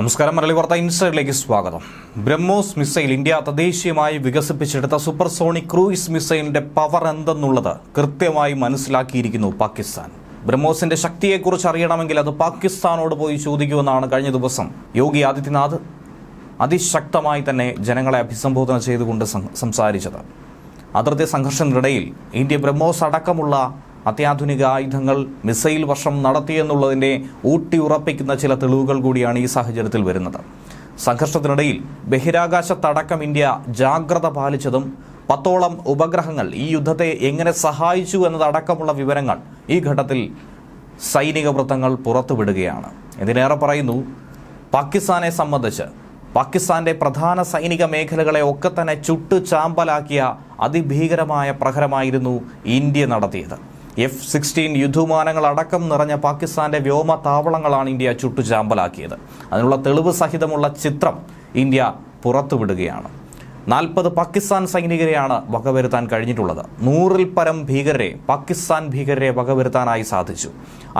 നമസ്കാരം. മലയാളി വാർത്ത ഇൻസൈഡിലേക്ക് സ്വാഗതം. ബ്രഹ്മോസ് മിസൈൽ ഇന്ത്യ തദ്ദേശീയമായി വികസിപ്പിച്ചെടുത്ത സൂപ്പർസോണിക് ക്രൂയിസ് മിസൈലിന്റെ പവർ എന്തെന്നുള്ളത് കൃത്യമായി മനസ്സിലാക്കിയിരിക്കുന്നു പാകിസ്ഥാൻ. ബ്രഹ്മോസിന്റെ ശക്തിയെക്കുറിച്ച് അറിയണമെങ്കിൽ അത് പാകിസ്ഥാനോട് പോയി ചോദിക്കുമെന്നാണ് കഴിഞ്ഞ ദിവസം യോഗി ആദിത്യനാഥ് അതിശക്തമായി തന്നെ ജനങ്ങളെ അഭിസംബോധന ചെയ്തുകൊണ്ട് സംസാരിച്ചത്. അതിർത്തി സംഘർഷത്തിനിടയിൽ ഇന്ത്യ ബ്രഹ്മോസ് അടക്കമുള്ള അത്യാധുനിക ആയുധങ്ങൾ മിസൈൽ വർഷം നടത്തിയെന്നുള്ളതിന്റെ ഊട്ടിയുറപ്പിക്കുന്ന ചില തെളിവുകൾ കൂടിയാണ് ഈ സാഹചര്യത്തിൽ വരുന്നത്. സംഘർഷത്തിനിടയിൽ ബഹിരാകാശ തടക്കം ഇന്ത്യ ജാഗ്രത പാലിച്ചതും പത്തോളം ഉപഗ്രഹങ്ങൾ ഈ യുദ്ധത്തെ എങ്ങനെ സഹായിച്ചു എന്നതടക്കമുള്ള വിവരങ്ങൾ ഈ ഘട്ടത്തിൽ സൈനിക വൃത്തങ്ങൾ പുറത്തുവിടുകയാണ്. ഇതിനേറെ പറയുന്നു പാകിസ്ഥാനെ സംബന്ധിച്ച് പാകിസ്ഥാന്റെ പ്രധാന സൈനിക മേഖലകളെ ഒക്കെ തന്നെ ചുട്ടു ചാമ്പലാക്കിയ അതിഭീകരമായ പ്രഹരമായിരുന്നു ഇന്ത്യ നടത്തിയത്. എഫ് സിക്സ്റ്റീൻ യുദ്ധവിമാനങ്ങൾ അടക്കം നിറഞ്ഞ പാകിസ്ഥാന്റെ വ്യോമ താവളങ്ങളാണ് ഇന്ത്യ ചുട്ടുചാമ്പലാക്കിയത്. അതിനുള്ള തെളിവ് സഹിതമുള്ള ചിത്രം ഇന്ത്യ പുറത്തുവിടുകയാണ്. നാൽപ്പത് പാകിസ്ഥാൻ സൈനികരെയാണ് വകവരുത്താൻ കഴിഞ്ഞിട്ടുള്ളത്. നൂറിൽ പരം ഭീകരരെ പാകിസ്ഥാൻ ഭീകരരെ വകവരുത്താനായി സാധിച്ചു.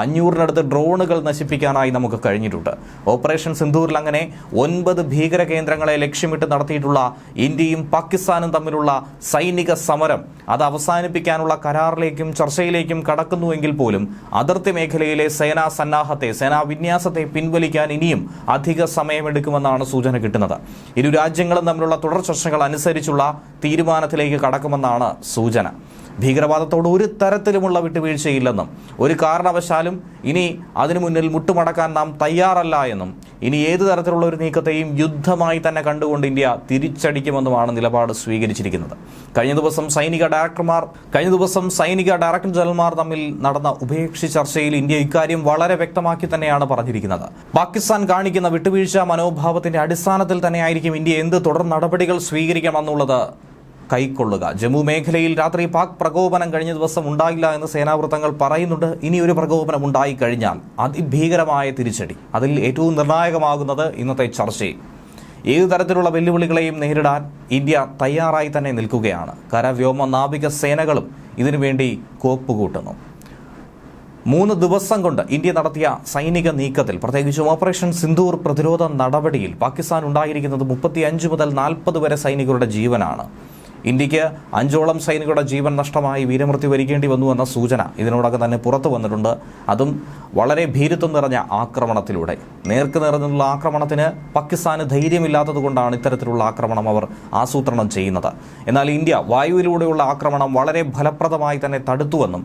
അഞ്ഞൂറിനടുത്ത് ഡ്രോണുകൾ നശിപ്പിക്കാനായി നമുക്ക് കഴിഞ്ഞിട്ടുണ്ട്. ഓപ്പറേഷൻ സിന്ധൂരിൽ അങ്ങനെ ഒൻപത് ഭീകര കേന്ദ്രങ്ങളെ ലക്ഷ്യമിട്ട് നടത്തിയിട്ടുള്ള ഇന്ത്യയും പാകിസ്ഥാനും തമ്മിലുള്ള സൈനിക സമരം അത് അവസാനിപ്പിക്കാനുള്ള കരാറിലേക്കും ചർച്ചയിലേക്കും കടക്കുന്നുവെങ്കിൽ പോലും അതിർത്തി മേഖലയിലെ സേനാ സന്നാഹത്തെ സേനാ വിന്യാസത്തെ പിൻവലിക്കാൻ ഇനിയും അധിക സമയമെടുക്കുമെന്നാണ് സൂചന കിട്ടുന്നത്. ഇരു രാജ്യങ്ങളും തമ്മിലുള്ള തുടർ ചർച്ചകൾ അനുസരിച്ചുള്ള തീരുമാനത്തിലേക്ക് കടക്കുമെന്നാണ് സൂചന. ഭീകരവാദത്തോട് ഒരു തരത്തിലുമുള്ള വിട്ടുവീഴ്ചയില്ലെന്നും ഒരു കാരണവശാലും ഇനി അതിനു മുന്നിൽ മുട്ടുമടക്കാൻ നാം തയ്യാറല്ല എന്നും ഇനി ഏതു തരത്തിലുള്ള ഒരു നീക്കത്തെയും യുദ്ധമായി തന്നെ കണ്ടുകൊണ്ട് ഇന്ത്യ തിരിച്ചടിക്കുമെന്നുമാണ് നിലപാട് സ്വീകരിച്ചിരിക്കുന്നത്. കഴിഞ്ഞ ദിവസം സൈനിക ഡയറക്ടർമാർ കഴിഞ്ഞ ദിവസം സൈനിക ഡയറക്ടർ ജനറൽമാർ തമ്മിൽ നടന്ന ഉഭയകക്ഷി ചർച്ചയിൽ ഇന്ത്യ ഇക്കാര്യം വളരെ വ്യക്തമാക്കി തന്നെയാണ് പറഞ്ഞിരിക്കുന്നത്. പാകിസ്ഥാൻ കാണിക്കുന്ന വിട്ടുവീഴ്ച മനോഭാവത്തിന്റെ അടിസ്ഥാനത്തിൽ തന്നെയായിരിക്കും ഇന്ത്യ എന്ത് തുടർ നടപടികൾ സ്വീകരിക്കണമെന്നുള്ളത് കൈക്കൊള്ളുക. ജമ്മു മേഖലയിൽ രാത്രി പാക് പ്രകോപനം കഴിഞ്ഞ ദിവസം ഉണ്ടായില്ല എന്ന് സേനാവൃത്തങ്ങൾ പറയുന്നുണ്ട്. ഇനി ഒരു പ്രകോപനം ഉണ്ടായി കഴിഞ്ഞാൽ അതിഭീകരമായ തിരിച്ചടി. അതിൽ ഏറ്റവും നിർണായകമാകുന്നത് ഇന്നത്തെ ചർച്ചയിൽ. ഏതു തരത്തിലുള്ള വെല്ലുവിളികളെയും നേരിടാൻ ഇന്ത്യ തയ്യാറായി തന്നെ നിൽക്കുകയാണ്. കരവ്യോമ നാവിക സേനകളും ഇതിനുവേണ്ടി കോപ്പുകൂട്ടുന്നു. മൂന്ന് ദിവസം കൊണ്ട് ഇന്ത്യ നടത്തിയ സൈനിക നീക്കത്തിൽ പ്രത്യേകിച്ചും ഓപ്പറേഷൻ സിന്ധൂർ പ്രതിരോധ നടപടിയിൽ പാകിസ്ഥാൻ ഉണ്ടായിരിക്കുന്നത് മുപ്പത്തിയഞ്ച് മുതൽ നാൽപ്പത് വരെ സൈനികരുടെ ജീവനാണ്. ഇന്ത്യയ്ക്ക് അഞ്ചോളം സൈനികരുടെ ജീവൻ നഷ്ടമായി വീരമൃത്യു വരിക്കേണ്ടി വന്നു എന്ന സൂചന ഇതിനോടകം തന്നെ പുറത്തു വന്നിട്ടുണ്ട്. അതും വളരെ ഭീരുത്വം നിറഞ്ഞ ആക്രമണത്തിലൂടെ. നേർക്ക് നിറഞ്ഞുള്ള ആക്രമണത്തിന് പാകിസ്ഥാന് ധൈര്യമില്ലാത്തതുകൊണ്ടാണ് ഇത്തരത്തിലുള്ള ആക്രമണം അവർ ആസൂത്രണം ചെയ്യുന്നത്. എന്നാൽ ഇന്ത്യ വായുവിലൂടെയുള്ള ആക്രമണം വളരെ ഫലപ്രദമായി തന്നെ തടുത്തുവെന്നും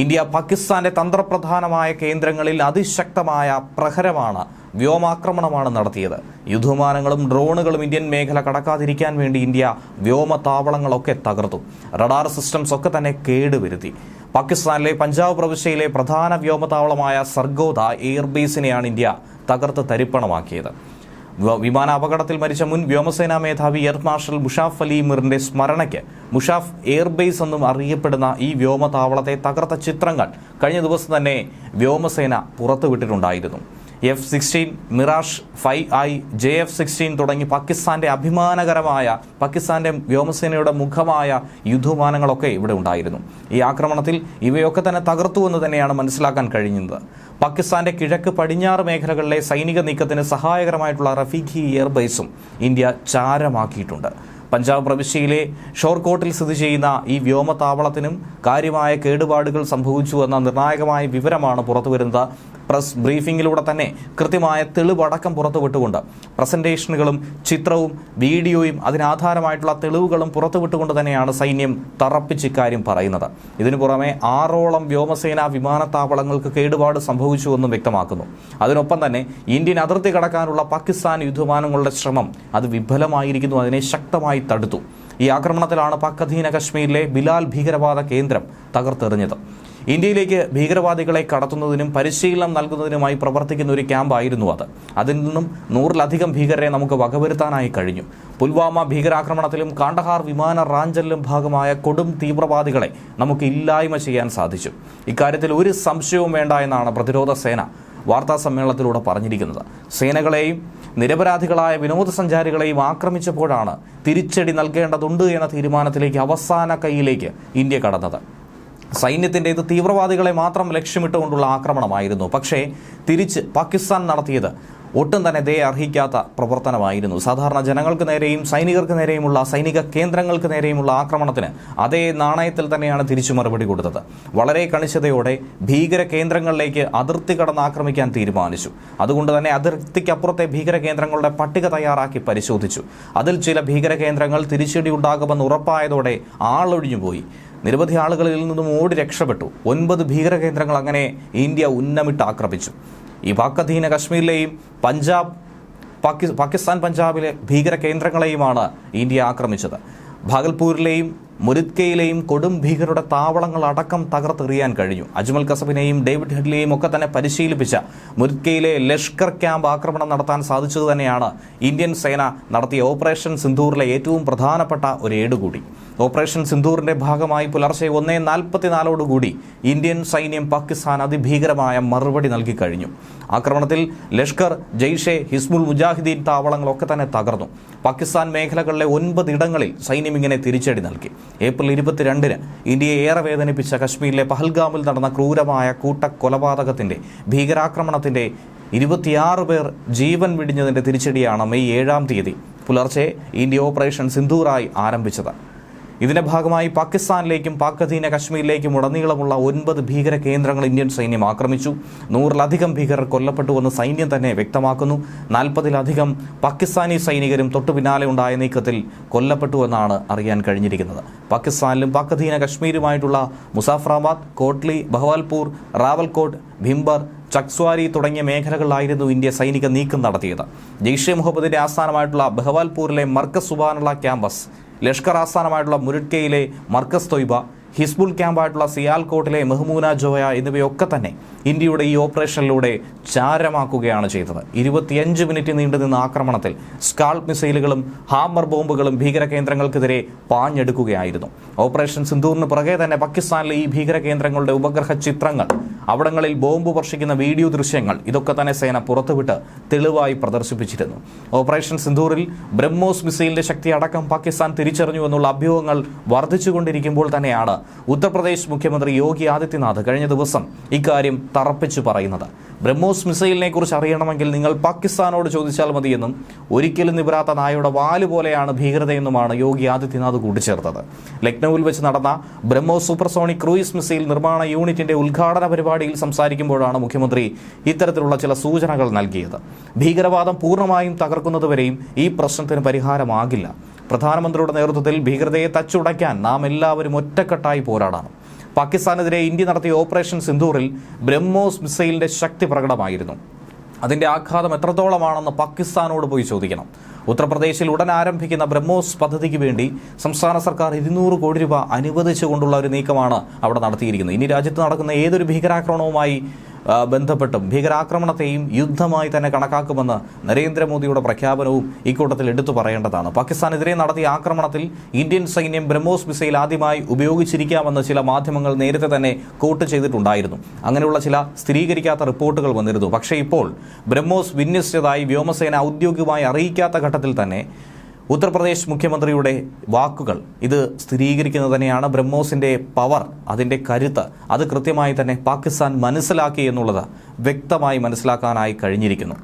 ഇന്ത്യ പാകിസ്ഥാന്റെ തന്ത്രപ്രധാനമായ കേന്ദ്രങ്ങളിൽ അതിശക്തമായ പ്രഹരമാണ് വ്യോമാക്രമണമാണ് നടത്തിയത്. യുദ്ധവിമാനങ്ങളും ഡ്രോണുകളും ഇന്ത്യൻ മേഖല കടക്കാതിരിക്കാൻ വേണ്ടി ഇന്ത്യ വ്യോമ താവളങ്ങളൊക്കെ തകർത്തു. റഡാർ സിസ്റ്റംസ് ഒക്കെ തന്നെ കേടുവരുത്തി. പാകിസ്ഥാനിലെ പഞ്ചാബ് പ്രവിശ്യയിലെ പ്രധാന വ്യോമതാവളമായ സർഗോദ എയർബേസിനെയാണ് ഇന്ത്യ തകർത്ത് തരിപ്പണമാക്കിയത്. വിമാന അപകടത്തിൽ മരിച്ച മുൻ വ്യോമസേനാ മേധാവി എയർ മാർഷൽ മുഷാഫ് അലി മിറിന്റെ സ്മരണയ്ക്ക് മുഷാഫ് എയർബേസ് എന്നും അറിയപ്പെടുന്ന ഈ വ്യോമതാവളത്തെ തകർത്ത ചിത്രങ്ങൾ കഴിഞ്ഞ ദിവസം തന്നെ വ്യോമസേന പുറത്തുവിട്ടിട്ടുണ്ടായിരുന്നു. F sixteen Mirage five I J F sixteen തുടങ്ങി പാകിസ്ഥാന്റെ അഭിമാനകരമായ പാകിസ്ഥാന്റെ വ്യോമസേനയുടെ മുഖമായ യുദ്ധവിമാനങ്ങളൊക്കെ ഇവിടെ ഉണ്ടായിരുന്നു. ഈ ആക്രമണത്തിൽ ഇവയൊക്കെ തന്നെ തകർത്തു എന്ന് തന്നെയാണ് മനസ്സിലാക്കാൻ കഴിയുന്നത് പാകിസ്ഥാന്റെ കിഴക്ക് പടിഞ്ഞാറ് മേഖലകളിലെ സൈനിക നീക്കത്തിന് സഹായകരമായിട്ടുള്ള റഫീഖി എയർബേസും ഇന്ത്യ ചാരമാക്കിയിട്ടുണ്ട്. പഞ്ചാബ് പ്രവിശ്യയിലെ ഷോർകോട്ടിൽ സ്ഥിതി ചെയ്യുന്ന ഈ വ്യോമതാവളത്തിനും കാര്യമായ കേടുപാടുകൾ സംഭവിച്ചു എന്ന നിർണായകമായ വിവരമാണ് പുറത്തുവരുന്നത്. പ്രസ് ബ്രീഫിംഗിലൂടെ തന്നെ കൃത്യമായ തെളിവടക്കം പുറത്തുവിട്ടുകൊണ്ട് പ്രസന്റേഷനുകളും ചിത്രവും വീഡിയോയും അതിനാധാരമായിട്ടുള്ള തെളിവുകളും പുറത്തുവിട്ടുകൊണ്ട് തന്നെയാണ് സൈന്യം തറപ്പിച്ച് ഇക്കാര്യം പറയുന്നത്. ഇതിനു പുറമെ ആറോളം വ്യോമസേനാ വിമാനത്താവളങ്ങൾക്ക് കേടുപാട് സംഭവിച്ചുവെന്നും വ്യക്തമാക്കുന്നു. അതിനൊപ്പം തന്നെ ഇന്ത്യൻ അതിർത്തി കടക്കാനുള്ള പാകിസ്ഥാൻ യുദ്ധവിമാനങ്ങളുടെ ശ്രമം അത് വിഫലമായിരിക്കുന്നു അതിനെ ശക്തമായി തടുത്തു. ഈ ആക്രമണത്തിലാണ് പാക് അധീന കശ്മീരിലെ ബിലാൽ ഭീകരവാദ കേന്ദ്രം തകർത്തെറിഞ്ഞത്. ഇന്ത്യയിലേക്ക് ഭീകരവാദികളെ കടത്തുന്നതിനും പരിശീലനം നൽകുന്നതിനുമായി പ്രവർത്തിക്കുന്ന ഒരു ക്യാമ്പായിരുന്നു അത്. അതിൽ നിന്നും നൂറിലധികം ഭീകരരെ നമുക്ക് വകവരുത്താനായി കഴിഞ്ഞു. പുൽവാമ ഭീകരാക്രമണത്തിലും കാണ്ടഹാർ വിമാന റാഞ്ചലിലും ഭാഗമായ കൊടും തീവ്രവാദികളെ നമുക്ക് ഇല്ലായ്മ ചെയ്യാൻ സാധിച്ചു. ഇക്കാര്യത്തിൽ ഒരു സംശയവും വേണ്ട എന്നാണ് പ്രതിരോധ സേന വാർത്താ സമ്മേളനത്തിലൂടെ പറഞ്ഞിരിക്കുന്നത്. സേനകളെയും നിരപരാധികളായ വിനോദസഞ്ചാരികളെയും ആക്രമിച്ചപ്പോഴാണ് തിരിച്ചടി നൽകേണ്ടതുണ്ട് എന്ന തീരുമാനത്തിലേക്ക് അവസാന കൈയിലേക്ക് ഇന്ത്യ കടന്നത്. സൈന്യത്തിന്റെ ഇത് തീവ്രവാദികളെ മാത്രം ലക്ഷ്യമിട്ടുകൊണ്ടുള്ള ആക്രമണമായിരുന്നു. പക്ഷേ തിരിച്ച് പാകിസ്ഥാൻ നടത്തിയത് ഒട്ടും തന്നെ ദയ അർഹിക്കാത്ത പ്രവർത്തനമായിരുന്നു. സാധാരണ ജനങ്ങൾക്ക് നേരെയും സൈനികർക്ക് നേരെയുമുള്ള സൈനിക കേന്ദ്രങ്ങൾക്ക് നേരെയുമുള്ള ആക്രമണത്തിന് അതേ നാണയത്തിൽ തന്നെയാണ് തിരിച്ചു മറുപടി കൊടുത്തത്. വളരെ കണിശതയോടെ ഭീകര കേന്ദ്രങ്ങളിലേക്ക് അതിർത്തി കടന്ന് ആക്രമിക്കാൻ തീരുമാനിച്ചു. അതുകൊണ്ട് തന്നെ അതിർത്തിക്കപ്പുറത്തെ ഭീകര കേന്ദ്രങ്ങളുടെ പട്ടിക തയ്യാറാക്കി പരിശോധിച്ചു. അതിൽ ചില ഭീകര കേന്ദ്രങ്ങൾ തിരിച്ചടി ഉണ്ടാകുമെന്ന് ഉറപ്പായതോടെ ആളൊഴിഞ്ഞുപോയി. നിരവധി ആളുകളിൽ നിന്നും ഓടി രക്ഷപ്പെട്ടു. ഒൻപത് ഭീകര കേന്ദ്രങ്ങൾ അങ്ങനെ ഇന്ത്യ ഉന്നമിട്ട് ആക്രമിച്ചു. ഈ പാക്കധീന കശ്മീരിലെയും പഞ്ചാബ് പാകി പാകിസ്ഥാൻ പഞ്ചാബിലെ ഭീകര കേന്ദ്രങ്ങളെയുമാണ് ഇന്ത്യ ആക്രമിച്ചത്. ഭാഗൽപൂരിലെയും മുരിത്കയിലെയും കൊടും ഭീകരരുടെ താവളങ്ങൾ അടക്കം തകർത്തെറിയാൻ കഴിഞ്ഞു. അജ്മൽ കസബിനെയും ഡേവിഡ് ഹെഡ്ലിയെയും ഒക്കെ തന്നെ പരിശീലിപ്പിച്ച മുരിത്കയിലെ ലഷ്കർ ക്യാമ്പ് ആക്രമണം നടത്താൻ സാധിച്ചത് തന്നെയാണ് ഇന്ത്യൻ സേന നടത്തിയ ഓപ്പറേഷൻ സിന്ധൂറിലെ ഏറ്റവും പ്രധാനപ്പെട്ട ഒരു ഏടുകൂടി. ഓപ്പറേഷൻ സിന്ധൂറിന്റെ ഭാഗമായി പുലർച്ചെ ഒന്നേ നാൽപ്പത്തിനാലോടുകൂടി ഇന്ത്യൻ സൈന്യം പാകിസ്ഥാൻ അതിഭീകരമായ മറുപടി നൽകി കഴിഞ്ഞു. ആക്രമണത്തിൽ ലഷ്കർ ജെയ്ഷെ ഹിസ്ബുൾ മുജാഹിദീൻ താവളങ്ങളൊക്കെ തന്നെ തകർന്നു. പാകിസ്ഥാൻ മേഖലകളിലെ ഒൻപത് ഇടങ്ങളിൽ സൈന്യം ഇങ്ങനെ തിരിച്ചടി നൽകി. ഏപ്രിൽ ഇരുപത്തിരണ്ടിന് ഇന്ത്യയെ ഏറെ വേദനിപ്പിച്ച കശ്മീരിലെ പഹൽഗാമിൽ നടന്ന ക്രൂരമായ കൂട്ടക്കൊലപാതകത്തിന്റെ ഭീകരാക്രമണത്തിന്റെ ഇരുപത്തിയാറ് പേർ ജീവൻ വിടിഞ്ഞതിന്റെ തിരിച്ചടിയാണ് മെയ് ഏഴാം തീയതി പുലർച്ചെ ഇന്ത്യ ഓപ്പറേഷൻ സിന്ധൂറായി ആരംഭിച്ചത്. ഇതിന്റെ ഭാഗമായി പാകിസ്ഥാനിലേക്കും പാക് അധീന കശ്മീരിലേക്കും ഉടനീളമുള്ള ഒൻപത് ഭീകര കേന്ദ്രങ്ങൾ ഇന്ത്യൻ സൈന്യം ആക്രമിച്ചു. നൂറിലധികം ഭീകരർ കൊല്ലപ്പെട്ടുവെന്ന് സൈന്യം തന്നെ വ്യക്തമാക്കുന്നു. നാൽപ്പതിലധികം പാകിസ്ഥാനി സൈനികരും തൊട്ടു പിന്നാലെ ഉണ്ടായ നീക്കത്തിൽ കൊല്ലപ്പെട്ടുവെന്നാണ് അറിയാൻ കഴിഞ്ഞിരിക്കുന്നത്. പാകിസ്ഥാനിലും പാക് അധീന കശ്മീരുമായിട്ടുള്ള മുസാഫറാബാദ് കോട്ട്ലി ബഹവാൽപൂർ റാവൽകോട്ട് ഭിംബർ ചക്സ്വാരി തുടങ്ങിയ മേഖലകളിലായിരുന്നു ഇന്ത്യ സൈനിക നീക്കം നടത്തിയത്. ജെയ്ഷെ മുഹമ്മദിന്റെ ആസ്ഥാനമായിട്ടുള്ള ബഹവാൽപൂരിലെ മർക്കസ് സുബാനുള്ള ക്യാമ്പസ് ലഷ്കർ ആസ്ഥാനമായിട്ടുള്ള മുരട്കയിലെ മർക്കസ് തൊയ്ബ ഹിസ്ബുൾ ക്യാമ്പായിട്ടുള്ള സിയാൽകോട്ടിലെ മെഹ്മൂന ജോയ എന്നിവയൊക്കെ തന്നെ ഇന്ത്യയുടെ ഈ ഓപ്പറേഷനിലൂടെ ചാരമാക്കുകയാണ് ചെയ്തത്. ഇരുപത്തിയഞ്ച് മിനിറ്റ് നീണ്ടുനിന്ന ആക്രമണത്തിൽ സ്കാൾപ് മിസൈലുകളും ഹാമർ ബോംബുകളും ഭീകര കേന്ദ്രങ്ങൾക്കെതിരെ പാഞ്ഞെടുക്കുകയായിരുന്നു. ഓപ്പറേഷൻ സിന്ധൂറിന് പുറകെ തന്നെ പാകിസ്ഥാനിലെ ഈ ഭീകര കേന്ദ്രങ്ങളുടെ ഉപഗ്രഹ ചിത്രങ്ങൾ അവിടങ്ങളിൽ ബോംബ് വർഷിക്കുന്ന വീഡിയോ ദൃശ്യങ്ങൾ ഇതൊക്കെ തന്നെ സേന പുറത്തുവിട്ട് തെളിവായി പ്രദർശിപ്പിച്ചിരുന്നു. ഓപ്പറേഷൻ സിന്ധൂറിൽ ബ്രഹ്മോസ് മിസൈലിന്റെ ശക്തി അടക്കം പാകിസ്ഥാൻ തിരിച്ചറിഞ്ഞു എന്നുള്ള അഭ്യൂഹങ്ങൾ വർദ്ധിച്ചുകൊണ്ടിരിക്കുമ്പോൾ തന്നെയാണ് ഉത്തർപ്രദേശ് മുഖ്യമന്ത്രി യോഗി ആദിത്യനാഥ് കഴിഞ്ഞ ദിവസം ഇക്കാര്യം തറപ്പിച്ചു പറയുന്നത്. ബ്രഹ്മോസ് മിസൈലിനെ കുറിച്ച് അറിയണമെങ്കിൽ നിങ്ങൾ പാകിസ്ഥാനോട് ചോദിച്ചാൽ മതിയെന്നും ഒരിക്കലും നിവരാത്ത നായയുടെ വാൽ പോലെയാണ് ഭീകരതയെന്നുമാണ് യോഗി ആദിത്യനാഥ് കൂട്ടിച്ചേർത്തത്. ലക്നൌവിൽ വെച്ച് നടന്ന ബ്രഹ്മോസ് സൂപ്പർസോണിക് ക്രൂയിസ് മിസൈൽ നിർമ്മാണ യൂണിറ്റിന്റെ ഉദ്ഘാടന പരിപാടിയിൽ സംസാരിക്കുമ്പോഴാണ് മുഖ്യമന്ത്രി ഇത്തരത്തിലുള്ള ചില സൂചനകൾ നൽകിയത്. ഭീകരവാദം പൂർണമായും തകർക്കുന്നതുവരെയും ഈ പ്രശ്നത്തിന് പരിഹാരമാകില്ല. പ്രധാനമന്ത്രിയുടെ നേതൃത്വത്തിൽ ഭീകരതയെ തച്ചുടയ്ക്കാൻ നാം എല്ലാവരും ഒറ്റക്കെട്ടായി പോരാടണം പാകിസ്ഥാനെതിരെ ഇന്ത്യ നടത്തിയ ഓപ്പറേഷൻ സിന്ധൂറിൽ ബ്രഹ്മോസ് മിസൈലിന്റെ ശക്തി പ്രകടമായിരുന്നു. അതിന്റെ ആഘാതം എത്രത്തോളമാണെന്ന് പാകിസ്ഥാനോട് പോയി ചോദിക്കണം. ഉത്തർപ്രദേശിൽ ഉടൻ ആരംഭിക്കുന്ന ബ്രഹ്മോസ് പദ്ധതിക്ക് വേണ്ടി സംസ്ഥാന സർക്കാർ ഇരുന്നൂറ് കോടി രൂപ അനുവദിച്ചുകൊണ്ടുള്ള ഒരു നീക്കമാണ് അവിടെ നടത്തിയിരിക്കുന്നത്. ഇനി രാജ്യത്ത് നടക്കുന്ന ഏതൊരു ഭീകരാക്രമണവുമായി ബന്ധപ്പെട്ടും ഭീകരാക്രമണത്തെയും യുദ്ധമായി തന്നെ കണക്കാക്കുമെന്ന് നരേന്ദ്രമോദിയുടെ പ്രഖ്യാപനവും ഇക്കൂട്ടത്തിൽ എടുത്തു പറയേണ്ടതാണ്. പാകിസ്ഥാനെതിരെ നടത്തിയ ആക്രമണത്തിൽ ഇന്ത്യൻ സൈന്യം ബ്രഹ്മോസ് മിസൈൽ ആദ്യമായി ഉപയോഗിച്ചിരിക്കാമെന്ന് ചില മാധ്യമങ്ങൾ നേരത്തെ തന്നെ കോട്ട് ചെയ്തിട്ടുണ്ടായിരുന്നു. അങ്ങനെയുള്ള ചില സ്ഥിരീകരിക്കാത്ത റിപ്പോർട്ടുകൾ വന്നിരുന്നു. പക്ഷേ ഇപ്പോൾ ബ്രഹ്മോസ് വിന്യസിച്ചതായി വ്യോമസേന ഔദ്യോഗികമായി അറിയിക്കാത്ത ഘട്ടത്തിൽ തന്നെ ഉത്തർപ്രദേശ് മുഖ്യമന്ത്രിയുടെ വാക്കുകൾ. ഇത് സ്ഥിരീകരിക്കുന്നത് തന്നെയാണ് ബ്രഹ്മോസിന്റെ പവർ അതിന്റെ കരുത്ത്. അത് കൃത്യമായി തന്നെ പാകിസ്ഥാൻ മനസ്സിലാക്കി എന്നുള്ളത് വ്യക്തമായി മനസ്സിലാക്കാനായി കഴിഞ്ഞിരിക്കുന്നു.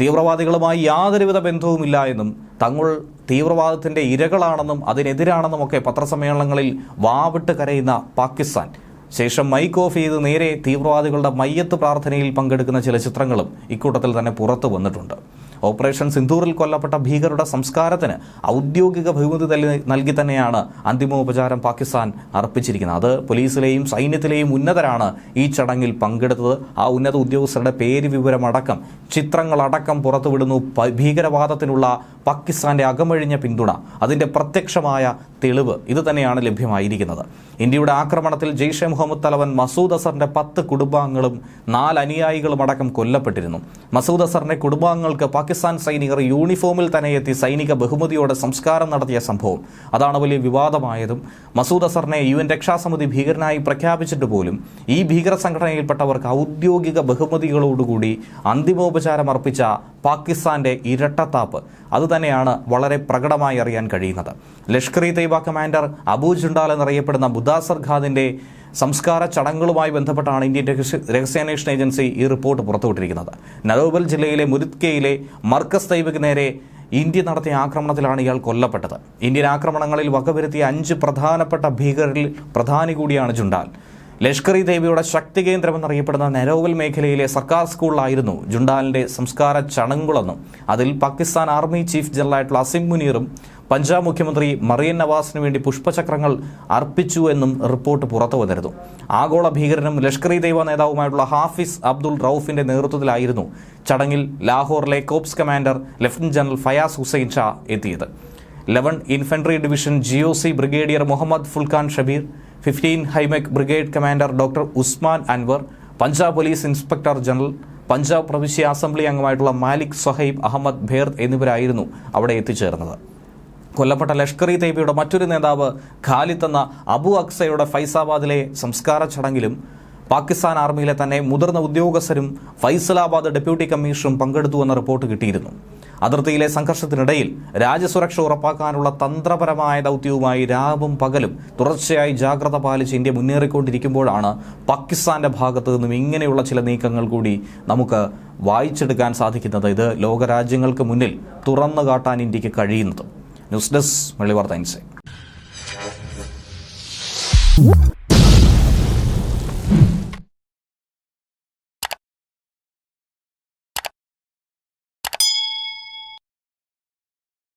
തീവ്രവാദികളുമായി യാതൊരുവിധ ബന്ധവുമില്ല എന്നും തങ്ങൾ തീവ്രവാദത്തിന്റെ ഇരകളാണെന്നും അതിനെതിരാണെന്നും ഒക്കെ പത്രസമ്മേളനങ്ങളിൽ വാവിട്ട് കരയുന്ന പാകിസ്ഥാൻ. ശേഷം മൈക്ക് ഓഫ് ചെയ്ത് നേരെ തീവ്രവാദികളുടെ മയ്യത്ത് പ്രാർത്ഥനയിൽ പങ്കെടുക്കുന്ന ചില ചിത്രങ്ങളും ഇക്കൂട്ടത്തിൽ തന്നെ പുറത്തു വന്നിട്ടുണ്ട്. ഓപ്പറേഷൻ സിന്ധൂറിൽ കൊല്ലപ്പെട്ട ഭീകരരുടെ സംസ്കാരത്തിന് ഔദ്യോഗിക ബഹുമതി നൽകി തന്നെയാണ് അന്തിമോപചാരം പാകിസ്ഥാൻ അർപ്പിച്ചിരിക്കുന്നത്. അത് പോലീസിലെയും സൈന്യത്തിലെയും ഉന്നതരാണ് ഈ ചടങ്ങിൽ പങ്കെടുത്തത്. ആ ഉന്നത ഉദ്യോഗസ്ഥരുടെ പേര് വിവരമടക്കം ചിത്രങ്ങളടക്കം പുറത്തുവിടുന്നു. ഭീകരവാദത്തിനുള്ള പാകിസ്ഥാന്റെ അകമഴിഞ്ഞ പിന്തുണ അതിന്റെ പ്രത്യക്ഷമായ തെളിവ് ഇത് തന്നെയാണ് ലഭ്യമായിരിക്കുന്നത്. ഇന്ത്യയുടെ ആക്രമണത്തിൽ ജെയ്ഷെ മുഹമ്മദ് തലവൻ മസൂദ് അസറിന്റെ പത്ത് കുടുംബാംഗങ്ങളും നാല് അനുയായികളും അടക്കം കൊല്ലപ്പെട്ടിരുന്നു. മസൂദ് അസറിന്റെ കുടുംബാംഗങ്ങൾക്ക് പാകിസ്ഥാൻ സൈനികർ യൂണിഫോമിൽ തന്നെ എത്തി സൈനിക ബഹുമതിയോടെ സംസ്കാരം നടത്തിയ സംഭവം. അതാണ് വലിയ വിവാദമായതും. മസൂദ് അസറിനെ യു എൻ രക്ഷാസമിതി ഭീകരനായി പ്രഖ്യാപിച്ചിട്ട് പോലും ഈ ഭീകര സംഘടനയിൽപ്പെട്ടവർക്ക് ഔദ്യോഗിക ബഹുമതികളോടുകൂടി അന്തിമോപചാരം അർപ്പിച്ച പാകിസ്ഥാന്റെ ഇരട്ടത്താപ്പ്. അതുതന്നെയാണ് വളരെ പ്രകടമായി അറിയാൻ കഴിയുന്നത്. ലഷ്കർ ഇ തൈബ കമാൻഡർ അബൂ ജുണ്ടാൽ എന്നറിയപ്പെടുന്ന ബുദാസർ ഖാദിന്റെ സംസ്കാര ചടങ്ങുകളുമായി ബന്ധപ്പെട്ടാണ് ഇന്ത്യൻ രഹസ്യാന്വേഷണ ഏജൻസി ഈ റിപ്പോർട്ട് പുറത്തുവിട്ടിരിക്കുന്നത്. നരോബൽ ജില്ലയിലെ മുരിത്കയിലെ മർക്കസ് തൈബക്ക് നേരെ ഇന്ത്യ നടത്തിയ ആക്രമണത്തിലാണ് ഇയാൾ കൊല്ലപ്പെട്ടത്. ഇന്ത്യൻ ആക്രമണങ്ങളിൽ വകവരുത്തിയ അഞ്ച് പ്രധാനപ്പെട്ട ഭീകരരിൽ പ്രധാനി കൂടിയാണ് ജുണ്ടാൽ. ലഷ്കർ ഇ ദേവിയുടെ ശക്തി കേന്ദ്രമെന്നറിയപ്പെടുന്ന നെരോവൽ മേഖലയിലെ സർക്കാർ സ്കൂളിലായിരുന്നു ജുണ്ടാലിന്റെ സംസ്കാര ചടങ്ങുകളെന്നും അതിൽ പാകിസ്ഥാൻ ആർമി ചീഫ് ജനറലായിട്ടുള്ള അസിം മുനീറും പഞ്ചാബ് മുഖ്യമന്ത്രി മറിയൻ നവാസിന് വേണ്ടി പുഷ്പചക്രങ്ങൾ അർപ്പിച്ചു എന്നും റിപ്പോർട്ട് പുറത്തു വന്നിരുന്നു. ആഗോള ഭീകരനും ലഷ്കർ ഇ ദൈവ നേതാവുമായിട്ടുള്ള ഹാഫിസ് അബ്ദുൾ റൌഫിന്റെ നേതൃത്വത്തിലായിരുന്നു ചടങ്ങിൽ ലാഹോറിലെ corps commander lieutenant general Fayaz Hussain Shah എത്തിയത്. Eleven infantry division G O C brigadier Muhammad ഫുൽഖാൻ Shabbir fifteen ഹൈമെക് brigade commander doctor Usman Anwar Punjab police inspector general Punjab പ്രവിശ്യ അസംബ്ലി അംഗമായിട്ടുള്ള മാലിക് സൊഹൈബ് അഹമ്മദ് ഭേർദ് എന്നിവരായിരുന്നു അവിടെ എത്തിച്ചേർന്നത്. കൊല്ലപ്പെട്ട ലഷ്കർ ഇ തൈബയുടെ മറ്റൊരു നേതാവ് ഖാലിദ് എന്ന അബു അക്സയുടെ ഫൈസാബാദിലെ സംസ്കാര ചടങ്ങിലും പാകിസ്ഥാൻ ആർമിയിലെ തന്നെ മുതിർന്ന ഉദ്യോഗസ്ഥരും ഫൈസലാബാദ് ഡെപ്യൂട്ടി കമ്മീഷണറും പങ്കെടുത്തുവെന്ന റിപ്പോർട്ട് കിട്ടിയിരുന്നു. അതിർത്തിയിലെ സംഘർഷത്തിനിടയിൽ രാജ്യസുരക്ഷ ഉറപ്പാക്കാനുള്ള തന്ത്രപരമായ ദൗത്യവുമായി രാവും പകലും തുടർച്ചയായി ജാഗ്രത പാലിച്ച് ഇന്ത്യ മുന്നേറിക്കൊണ്ടിരിക്കുമ്പോഴാണ് പാകിസ്ഥാന്റെ ഭാഗത്തു നിന്നും ഇങ്ങനെയുള്ള ചില നീക്കങ്ങൾ കൂടി നമുക്ക് വായിച്ചെടുക്കാൻ സാധിക്കുന്നത്. ഇത് ലോകരാജ്യങ്ങൾക്ക് മുന്നിൽ തുറന്നു കാട്ടാൻ ഇന്ത്യയ്ക്ക് കഴിയുന്നത്. ന്യൂസ് ഡെസ്ക് മള്ളിവാർത്ത ഇൻസൈറ്റ്.